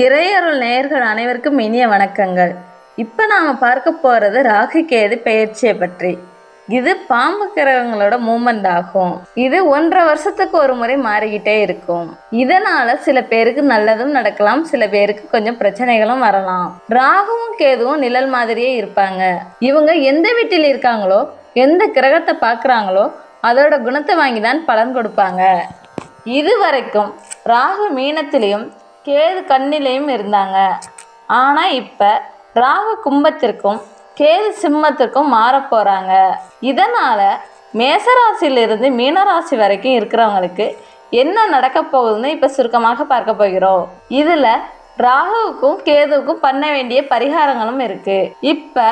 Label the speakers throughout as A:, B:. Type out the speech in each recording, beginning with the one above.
A: இறையருள் நேயர்கள் அனைவருக்கும் இனிய வணக்கங்கள். இப்போ நாம் பார்க்க போகிறது ராகு கேது பெயர்ச்சியை பற்றி. இது பாம்பு கிரகங்களோட மூமெண்ட் ஆகும். இது ஒன்றரை வருஷத்துக்கு ஒரு முறை மாறிக்கிட்டே இருக்கும். இதனால சில பேருக்கு நல்லதும் நடக்கலாம் சில பேருக்கு கொஞ்சம் பிரச்சனைகளும் வரலாம். ராகுவும் கேதுவும் நிழல் மாதிரியே இருப்பாங்க. இவங்க எந்த வீட்டில் இருக்காங்களோ எந்த கிரகத்தை பார்க்குறாங்களோ அதோட குணத்தை வாங்கி தான் பலன் கொடுப்பாங்க. இதுவரைக்கும் ராகு மீனத்திலையும் கேது கண்ணிலையும் இருந்தாங்க. ஆனால் இப்போ ராகு கும்பத்திற்கும் கேது சிம்மத்திற்கும் மாறப் போகிறாங்க இதனால் மேசராசியிலிருந்து மீனராசி வரைக்கும் இருக்கிறவங்களுக்கு என்ன நடக்க போகுதுன்னு இப்போ சுருக்கமாக பார்க்க போகிறோம். இதில் ராகுவுக்கும் கேதுவுக்கும் பண்ண வேண்டிய பரிகாரங்களும் இருக்குது இப்போ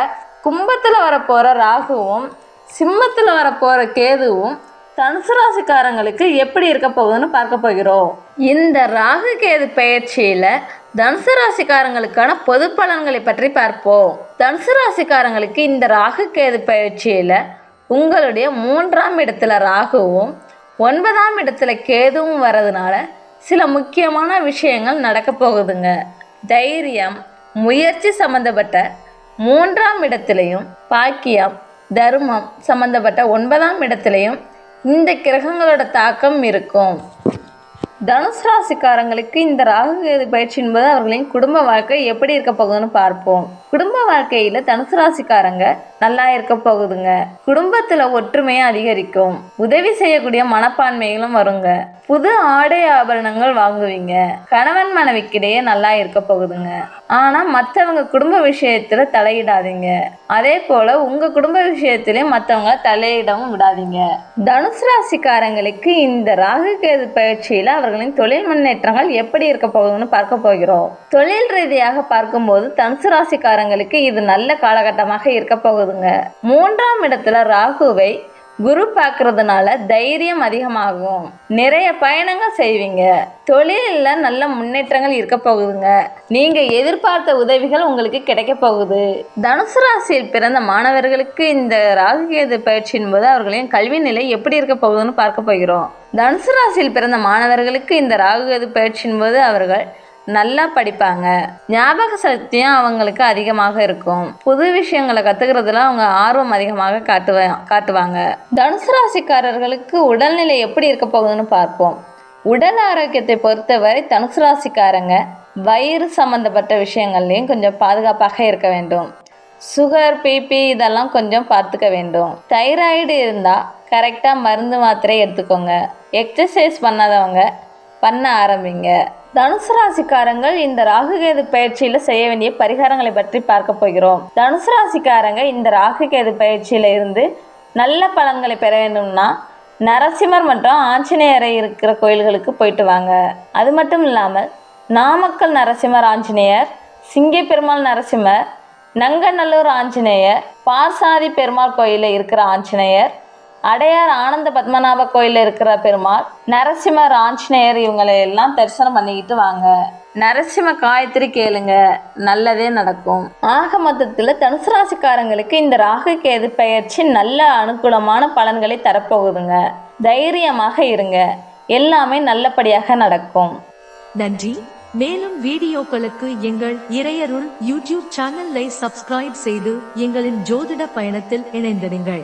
A: கும்பத்தில் வரப்போகிற ராகுவும் சிம்மத்தில் வரப்போகிற கேதுவும் தனுசு ராசிக்காரங்களுக்கு எப்படி இருக்க போகுதுன்னு பார்க்க போகிறோம். இந்த ராகு கேது பயிற்சியில் தனுசு ராசிக்காரங்களுக்கான பொது பலன்களை பற்றி பார்ப்போம். தனுசு ராசிக்காரங்களுக்கு இந்த ராகு கேது பயிற்சியில் உங்களுடைய மூன்றாம் இடத்துல ராகுவும் ஒன்பதாம் இடத்துல கேதுவும் வர்றதுனால சில முக்கியமான விஷயங்கள் நடக்க போகுதுங்க. தைரியம் முயற்சி சம்மந்தப்பட்ட மூன்றாம் இடத்துலையும் பாக்கியம் தர்மம் சம்மந்தப்பட்ட ஒன்பதாம் இடத்துலையும் இந்த கிரகங்களோட தாக்கம் இருக்கும். தனுசு ராசிக்காரங்களுக்கு இந்த ராகு கேது பயிற்சி என்பது அவர்களின் குடும்ப வாழ்க்கை எப்படி இருக்க போகுதுன்னு பார்ப்போம். குடும்ப வாழ்க்கையில் தனுசு ராசிக்காரங்க நல்லா இருக்க போகுதுங்க. குடும்பத்தில் ஒற்றுமையை அதிகரிக்கும். உதவி செய்யக்கூடிய மனப்பான்மைகளும் வருங்க. புது ஆடை ஆபரணங்கள் வாங்குவீங்க. கணவன் மனைவிக்கிடையே நல்லா இருக்க போகுதுங்க. ஆனால் மற்றவங்க குடும்ப விஷயத்தில் தலையிடாதீங்க. அதே போல் உங்கள் குடும்ப விஷயத்திலையும் மற்றவங்கள தலையிடவும் விடாதீங்க. தனுசு ராசிக்காரங்களுக்கு இந்த ராகு கேது பயிற்சியில் அவர்களின் தொழில் முன்னேற்றங்கள் எப்படி இருக்க போகுதுன்னு பார்க்க போகிறோம். தொழில் ரீதியாக பார்க்கும்போது தனுசு ராசிக்காரங்களுக்கு இது நல்ல காலகட்டமாக இருக்க போகுதுங்க. மூன்றாம் இடத்துல ராகுவை குரு பார்க்கறதுனால தைரியம் அதிகமாகும். நிறைய பயணங்கள் செய்வீங்க. தொழிலில் நல்ல முன்னேற்றங்கள் இருக்க போகுதுங்க. நீங்கள் எதிர்பார்த்த உதவிகள் உங்களுக்கு கிடைக்க போகுது. தனுசு ராசியில் பிறந்த மாணவர்களுக்கு இந்த ராகு கேது பயிற்சியின் போது அவர்களின் கல்வி நிலை எப்படி இருக்க போகுதுன்னு பார்க்க போகிறோம். தனுசு ராசியில் பிறந்த மாணவர்களுக்கு இந்த ராகு கேது பயிற்சியின் போது அவர்கள் நல்லா படிப்பாங்க. ஞாபக சக்தியும் அவங்களுக்கு அதிகமாக இருக்கும். புது விஷயங்களை கற்றுக்கிறதுல அவங்க ஆர்வம் அதிகமாக காட்டுவ காட்டுவாங்க. தனுசு ராசிக்காரர்களுக்கு உடல்நிலை எப்படி இருக்க போகுதுன்னு பார்ப்போம். உடல் ஆரோக்கியத்தை பொறுத்தவரை தனுசு ராசிக்காரங்க வயிறு சம்மந்தப்பட்ட விஷயங்கள்லையும் கொஞ்சம் பாதுகாப்பாக இருக்க வேண்டும். சுகர் பிபி இதெல்லாம் கொஞ்சம் பார்த்துக்க வேண்டும். தைராய்டு இருந்தால் கரெக்டாக மருந்து மாத்திரை எடுத்துக்கோங்க. எக்ஸசைஸ் பண்ணாதவங்க பண்ண ஆரம்பிங்க. தனுசு ராசிக்காரங்கள் இந்த ராகுகேது பயிற்சியில் செய்ய வேண்டிய பரிகாரங்களை பற்றி பார்க்க போகிறோம். தனுசு ராசிக்காரங்க இந்த ராகுகேது பயிற்சியில் இருந்து நல்ல பலன்களை பெற வேண்டும்னா நரசிம்மர் மற்றும் ஆஞ்சநேயரை இருக்கிற கோயில்களுக்கு போயிட்டு வாங்க. அது மட்டும் இல்லாமல் நாமக்கல் நரசிம்மர் ஆஞ்சநேயர் சிங்கை பெருமாள் நரசிம்மர் நங்கநல்லூர் ஆஞ்சநேயர் பார்சாதி பெருமாள் கோயிலில் இருக்கிற ஆஞ்சநேயர் அடையார் ஆனந்த பத்மநாப கோயிலில் இருக்கிற பெருமாள் நரசிம்ம ராஞ்சநேயர் இவங்களை எல்லாம் தரிசனம் பண்ணிக்கிட்டு வாங்க. நரசிம்ம காயத்ரி கேளுங்க நல்லதே நடக்கும். ஆக மொத்தத்தில் தனுசு ராசிக்காரங்களுக்கு இந்த ராகு கேது பயிற்சி நல்ல அனுகூலமான பலன்களை தரப்போகுதுங்க. தைரியமாக இருங்க எல்லாமே நல்லபடியாக நடக்கும்.
B: நன்றி. மேலும் வீடியோக்களுக்கு எங்கள் இறையருள் யூடியூப் சேனலை சப்ஸ்கிரைப் செய்து எங்களின் ஜோதிட பயணத்தில் இணைந்திருங்கள்